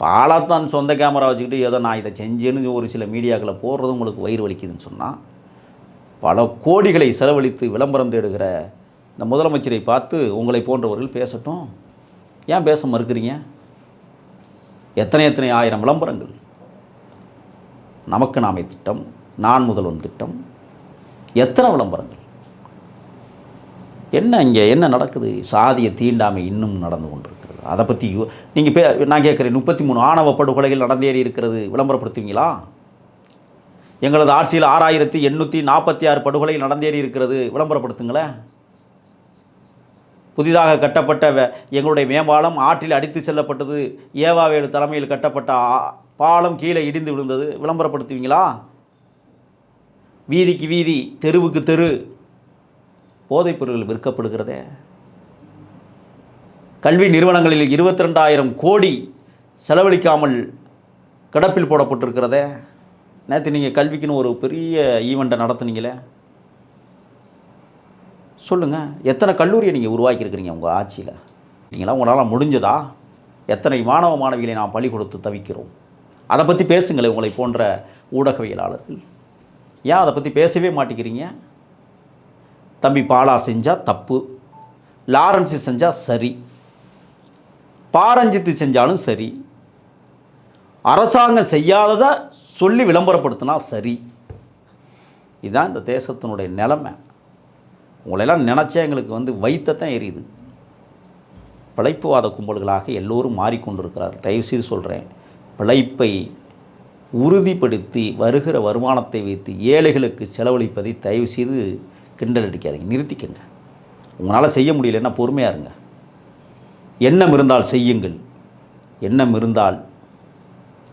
பாலாத்தான் சொந்த கேமரா வச்சுக்கிட்டு ஏதோ நான் இதை செஞ்சேன்னு ஒரு சில மீடியாக்களை போடுறது உங்களுக்கு வயிறு வலிக்குதுன்னு சொன்னால் பல கோடிகளை செலவழித்து விளம்பரம் தேடுகிற இந்த முதலமைச்சரை பார்த்து உங்களை போன்றவர்கள் பேசட்டும். ஏன் பேச மறுக்கிறீங்க? எத்தனை எத்தனை ஆயிரம் விளம்பரங்கள்? நமக்கு நாமே திட்டம் நான் முதல்வன் திட்டம். எத்தனை விளம்பரங்கள்? என்ன இங்கே என்ன நடக்குது? சாதிய தீண்டாமை இன்னும் நடந்து கொண்டிருக்கிறது. அதை பற்றி நீங்கள் பே நான் கேட்குறேன் முப்பத்தி மூணு ஆணவ படுகொலைகள் நடந்தேறி இருக்கிறது விளம்பரப்படுத்துவீங்களா? எங்களது ஆட்சியில் ஆறாயிரத்தி எண்ணூற்றி நாற்பத்தி ஆறு படுகொலைகள் நடந்தேறி இருக்கிறது விளம்பரப்படுத்துங்களேன். புதிதாக கட்டப்பட்ட வே- எங்களுடைய மேம்பாலம் ஆற்றில் அடித்து செல்லப்பட்டது ஏவாவேலு தலைமையில் கட்டப்பட்ட பாலம் கீழே இடிந்து விழுந்தது விளம்பரப்படுத்துவீங்களா? வீதிக்கு வீதி தெருவுக்கு தெரு போதைப்பொருள் விற்கப்படுகிறத விற்கப்படுகிறதே. கல்வி நிறுவனங்களில் இருபத்தி ரெண்டாயிரம் கோடி செலவழிக்காமல் கிடப்பில் போடப்பட்டிருக்கிறதே. நேற்று நீங்கள் கல்விக்குன்னு ஒரு பெரிய ஈவெண்ட்டை நடத்துனீங்களே. சொல்லுங்கள் எத்தனை கல்லூரியை நீங்கள் உருவாக்கியிருக்கிறீங்க உங்கள் ஆட்சியில்? நீங்களா உங்களால் முடிஞ்சதா? எத்தனை மாணவ மாணவிகளை நாம் பள்ளி கொடுத்து தவிக்கிறோம்? அதை பற்றி பேசுங்களேன் உங்களை போன்ற ஊடகவியலாளர்கள். ஏன் அதை பற்றி பேசவே மாட்டேங்கிறீங்க? தம்பி பாலா செஞ்சால் தப்பு. லாரன்ஸு செஞ்சால் சரி. பாரஞ்சித்து செஞ்சாலும் சரி. அரசாங்கம் செய்யாததை சொல்லி விளம்பரப்படுத்தினா சரி. இதுதான் இந்த தேசத்தினுடைய நிலைமை. உங்களையெல்லாம் நினச்சா எங்களுக்கு வந்து வைத்தத்தான் எரியுது. பிழைப்புவாத கும்பல்களாக எல்லோரும் மாறிக்கொண்டிருக்கிறார் தயவுசெய்து சொல்கிறேன் பிழைப்பை உறுதிப்படுத்தி வருகிற வருமானத்தை வைத்து ஏழைகளுக்கு செலவழிப்பதை தயவுசெய்து கிண்டல் அடிக்காதீங்க. நிறுத்திக்கங்க. உங்களால் செய்ய முடியலன்னா பொறுமையாக இருங்க. எண்ணம் இருந்தால் செய்யுங்கள். எண்ணம் இருந்தால்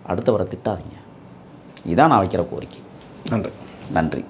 அடுத்தவரை திட்டாதீங்க. இதான் நான் வைக்கிற கோரிக்கை. நன்றி. நன்றி.